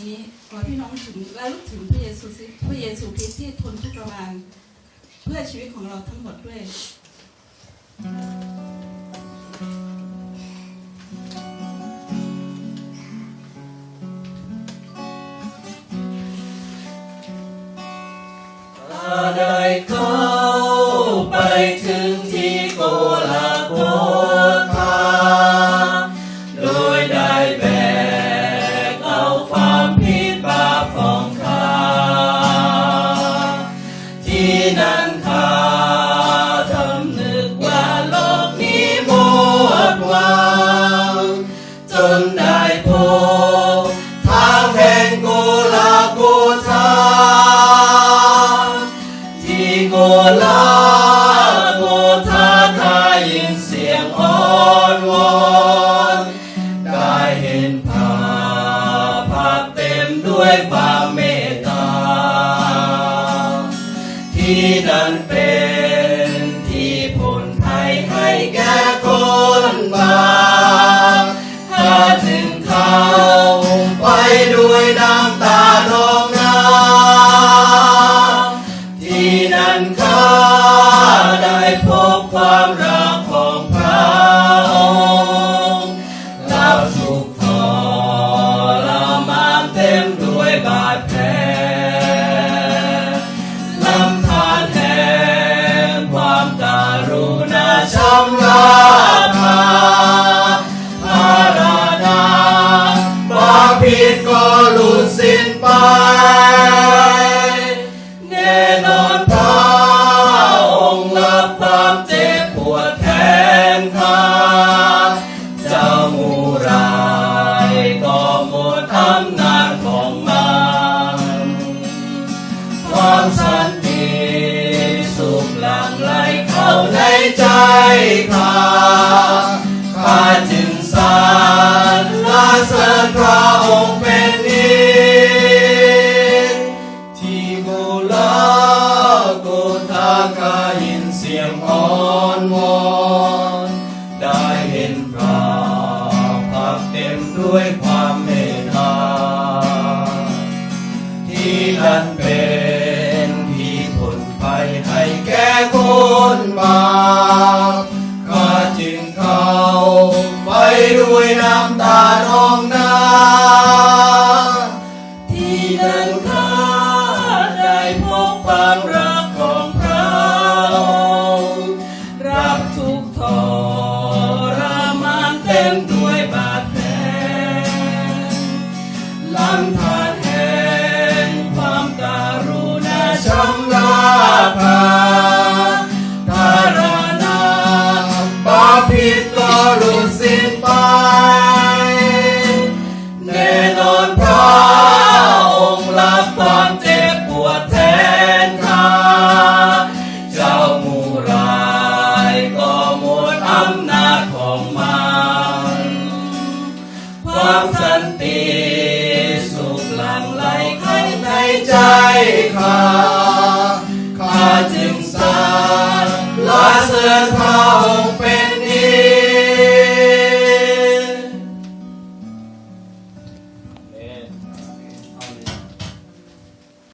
นี้ขอพี่น้องถึงและลึกถึงพระเยซูสิพระเยซูคริสต์ที่ทนทุกข์ทรมานเพื่อชีวิตของเราทั้งหมดด้วยได้เข้าไปถึง ได้พบทางแห่งโกลาโกธาที่โกลาโกธาได้ยินเสียงอ้อนวอนได้เห็นภาพภาพเต็มด้วยความเมตตา ที่นั่นเป็นที่ผลภัยให้แก่ ความสันติสุขหลั่งไหลเข้าในใจข้าข้าจึงสรรเสริญพระองค์เป็นนิจที่โกลาโกธาข้ายินเสียงอ้อนวอนได้เห็นพระพักเต็มด้วยความเมตตาที่นั่นเป็น นบา คว